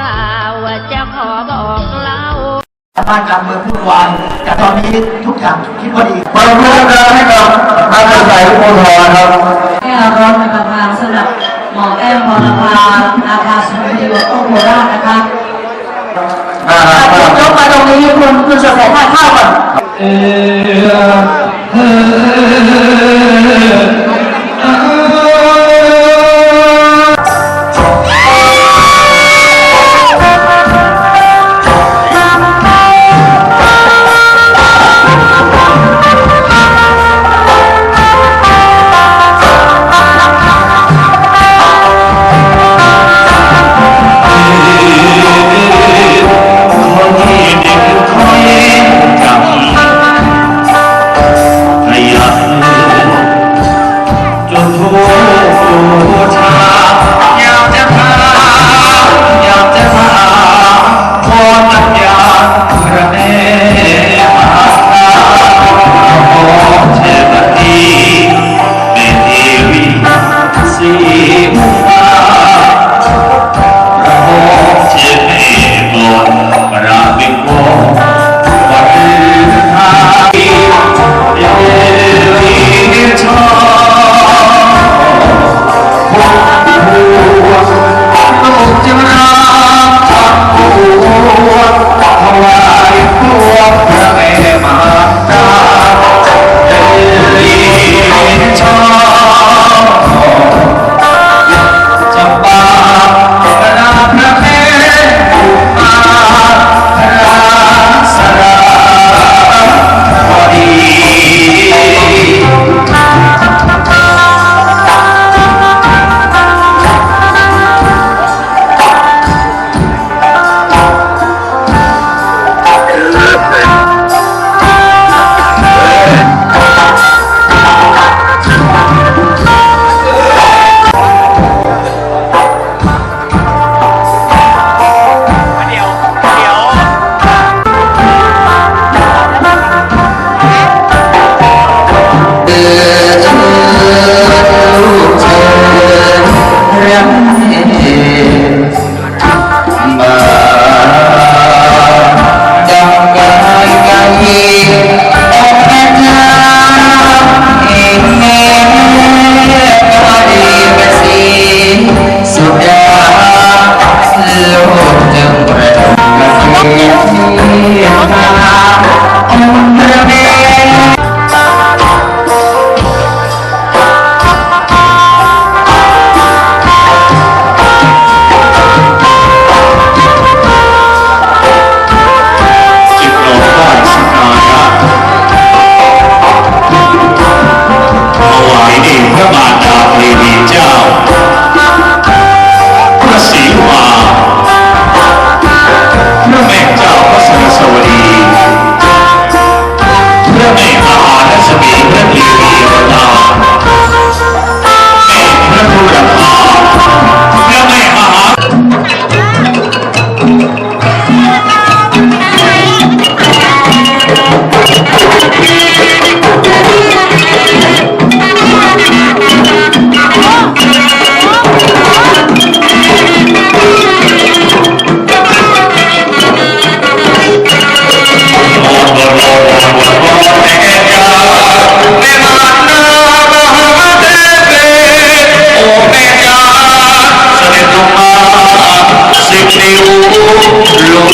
กล่าวจะขอบอกเล่าบ้านการเมืองพูดวานแต่ตอนนี้ทุกอย่างคิดว่าดีเปิดพื้นให้กับท่านสายกคนทอครับให้อารมณ์เนประธานสำหรับหมอแอมพรพาอาคาสุนทรีวัฒน์โอราชนะคะยกมาตรงนี้คุณคุณสมศักดิ์ข้าวก่อน কেউ লোক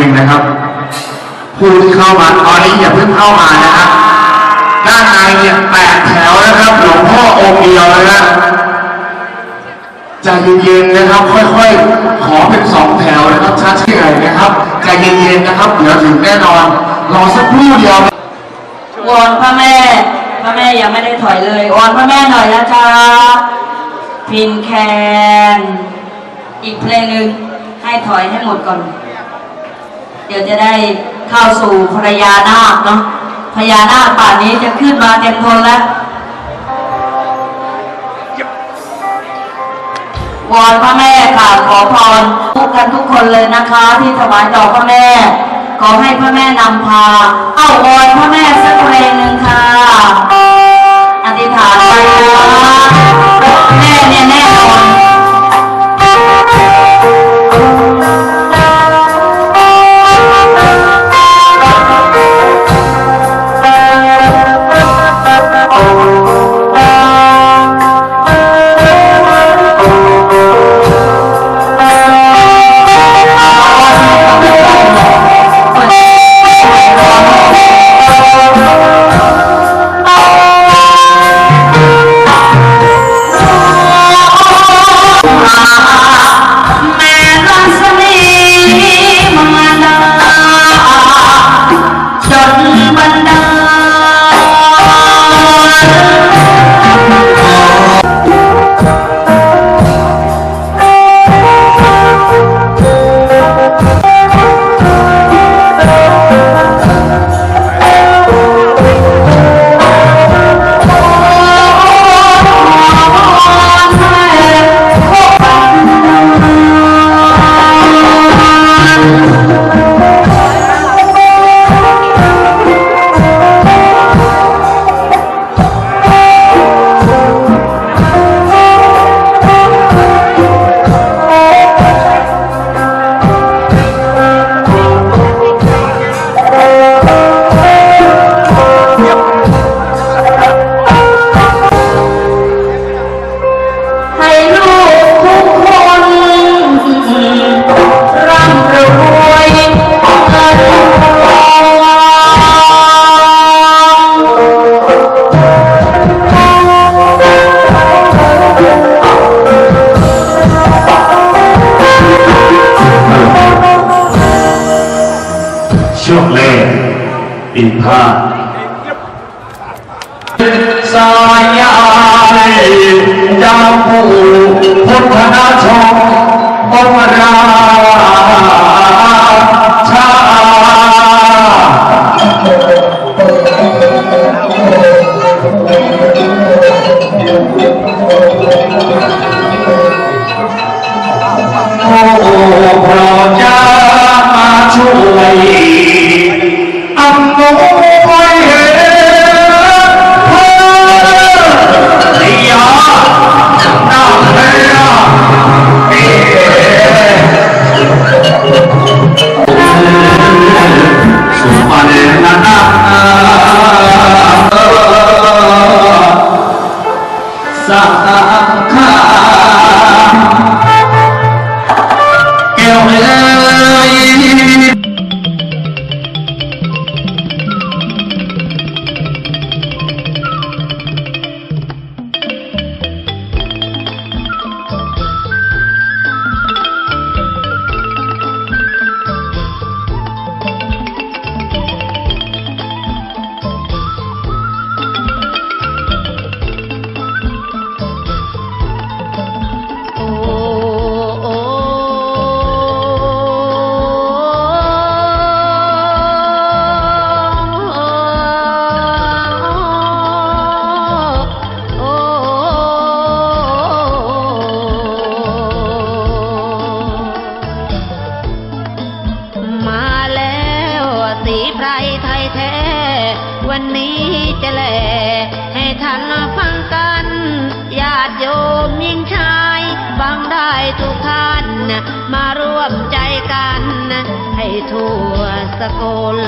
นิดนึงนะครับ ผู้ที่เข้ามาตอนนี้อย่าเพิ่งเข้ามานะฮะด้านในเนี่ยแปดแถวนะครับหลวงพ่อองค์เดียวนะฮะใจเย็นๆนะครับ ค่อยๆ ขอเป็นสองแถวนะครับช้าๆเลยนะครับใจเย็นๆนะครับ เดี๋ยวถึงแน่นอนรอสักครู่เดียววอนพระแม่พระแม่ยังไม่ได้ถอยเลยวอนพระแม่หน่อยนะจ๊ะพินแคน อีกเพลงหนึ่งให้ถอยให้หมดก่อน เดี๋ยวจะได้เข้าสู่พญานาคเนาะพญานาคป่านนี้จะขึ้นมาเต็มทนแล้ววอนพระแม่ค่ะขอพรทุกกันทุกคนเลยนะคะ ที่ถวายต่อพระแม่ ขอให้พระแม่นำพา เอ้าวอนพระแม่สักเพลงหนึ่งค่ะอธิษฐานไปนะคะแม่เนี่ยแน่นอน ปีพาดสา นนี้จะแลให้ท่านฟังกันญาติโยมยิ่งชายฟังได้ทุกท่านมาร่วมใจกัน ให้ทั่วสกล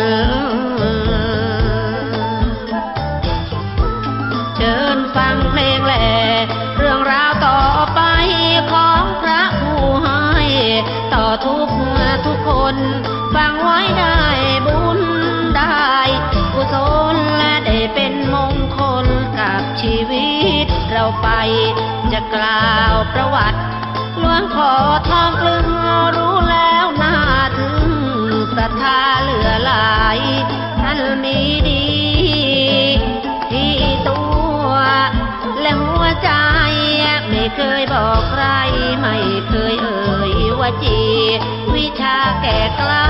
เชิญฟังเพลงแหล่เรื่องราวต่อไปของพระผู้ให้ต่อทุก ไป จะกล่าวประวัติหลวงขอทองกลึงรู้แล้วน่าถึงศรัทธาเหลือหลายท่านมีดี ที่ตัว และหัวใจ ไม่เคยบอกใคร ไม่เคยเอ่ยว่าจี วิชาแก่กล้า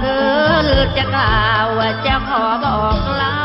เกินจะกล่าวว่าจะขอบอกลา